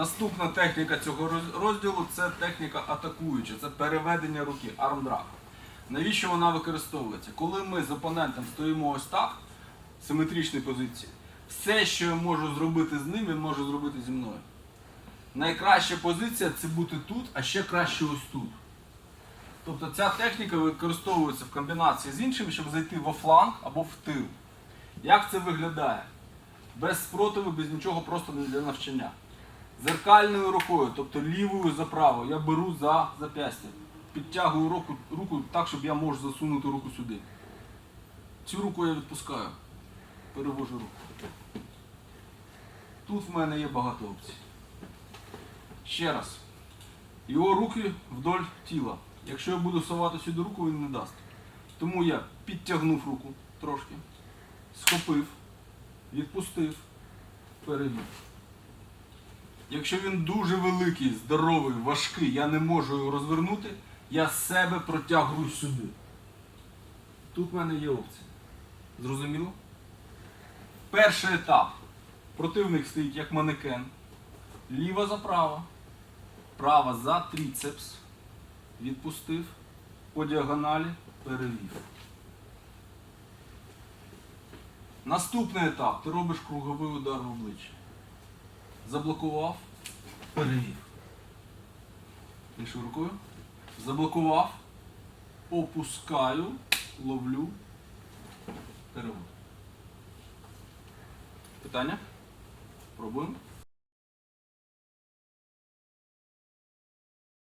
Наступна техніка цього розділу це техніка атакуюча, це переведення руки, армдраг. Навіщо вона використовується? Коли ми з опонентом стоїмо ось так, в симетричній позиції, все, що я можу зробити з ним, він може зробити зі мною. Найкраща позиція це бути тут, а ще краще ось тут. Тобто ця техніка використовується в комбінації з іншими, щоб зайти во фланг або в тил. Як це виглядає? Без спротиву, без нічого, просто для навчання. Зеркальною рукою, тобто лівою за правою, я беру за зап'ястя. Підтягую руку, руку так, щоб я можу засунути руку сюди. Цю руку я відпускаю. Перевожу руку. Тут в мене є багато опцій. Ще раз. Його руки вдоль тіла. Якщо я буду совати сюди руку, він не дасть. Тому я підтягнув руку трошки, схопив, відпустив, перевів. Якщо він дуже великий, здоровий, важкий, я не можу його розвернути, я себе протягую сюди. Тут в мене є опція. Зрозуміло? Перший етап. Противник стоїть як манекен. Ліва за право. Права за тріцепс. Відпустив. По діагоналі перевів. Наступний етап. Ти робиш круговий удар в обличчя. Заблокував, перевів. Іншою рукою. Заблокував, опускаю, ловлю, перевод. Питання? Пробуємо.